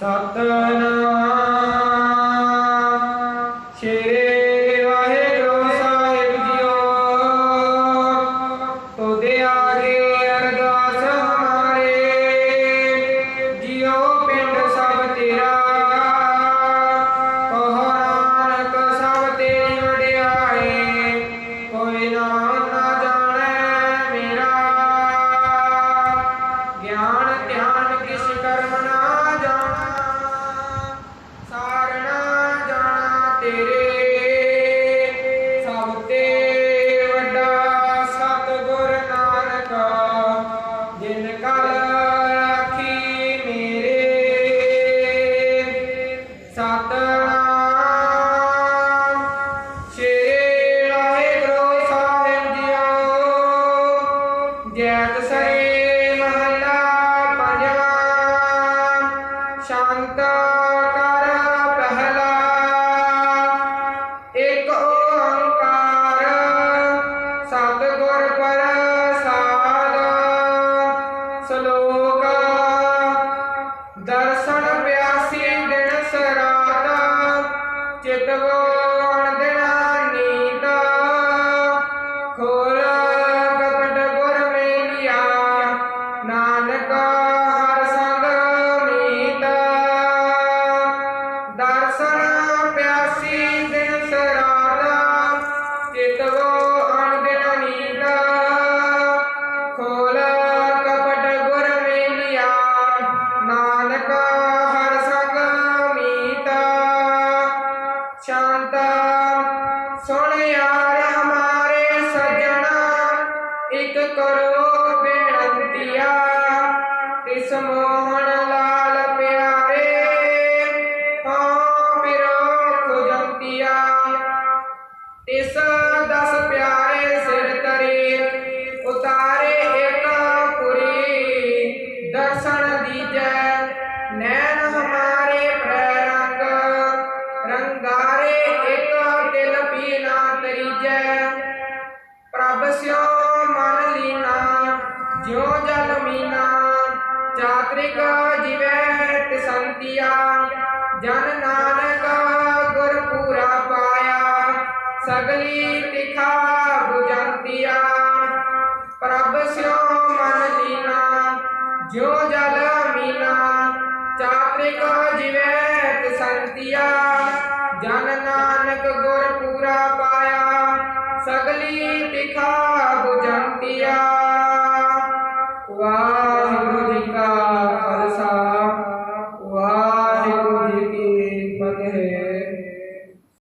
ਸਤਨਾਮ ਸ਼੍ਰੀ ਵਾਹਿਗੁਰੂ ਸਾਹਿਬ ਜੀਓ ਤੋਦੇ ਆਗੇ ਅਰਦਾਸ ਹਮਾਰੇ ਜੀਓ ਪਿੰਡ ਸਭ ਤੇਰਾ ਕਹੋ ਨਾਨਕ ਸਭ ਤੇਰੀ ਵਡਿਆਈ ਕੋਈ ਨਾਮ ਨਾ ਜਾਣੈ ਮੇਰਾ ਗਿਆਨ ਧਿਆਨ ਸਤਿਗੁਰ ਪ੍ਰਸਾਦ ਸ਼ਲੋਕ ਦਰਸ਼ਨ ਪਿਆਸੀ ਦਿਨ ਸਰਾਤ ਚਿਤਵੋਣ ਦਿਨਾ ਨੀਤਾ ਖੋਲ ਕਪਟ ਗੁਰ ਮੇਲਿਆ, ਨਾਨਕ ਹਰ ਸੰਗ ਮੀਤ। ਦਰਸ਼ਨ ਪਿਆਸੀ ਸ਼ਾਂਤ ਸੁਣ ਯਾਰ ਹਮਾਰੇ ਸਜਣਾ, ਇਕ ਕਰੋ ਬੇਨੰਤੀਆ। ਤਿਸ ਮੋਹਨ ਲਾਲ ਪਿਆਰੇ, ਹਾਂ ਪਿਰੋ ਖੁਜੰਤੀਆ। ਤਿਸ ਦਸ ਪਿਆਰੇ ਸਿਰ ਤਰੇ, ਉਤਾਰੇ ਇੱਕ ਪੁਰੀ, ਦਰਸ਼ਨ ਦੀਜੈ ਜਿਉ ਜਲ ਮੀਨਾ, ਚਾਤ੍ਰਿਕ ਜਿਵੈ ਤਿਸੰਤੀਆ ਜਨ ਨਾਨਕ ਗੁਰ ਪੂਰਾ ਪਾਇਆ, ਸਗਲੀ ਤਿਖਾ 부ਜੰਤੀਆ ਪ੍ਰਭ ਸਿਓ ਮਨ ਲੀਨਾ ਜਿਉ ਜਲ ਮੀਨਾ, ਚਾਤ੍ਰਿਕ ਜਿਵੈ ਤਿਸੰਤੀਆ ਜਨ ਨਾਨਕ ਗੁਰ ਪੂਰਾ ਪਾਇਆ, ਸਗਲੀ ਤਿਖਾ 부ਜੰਤੀਆ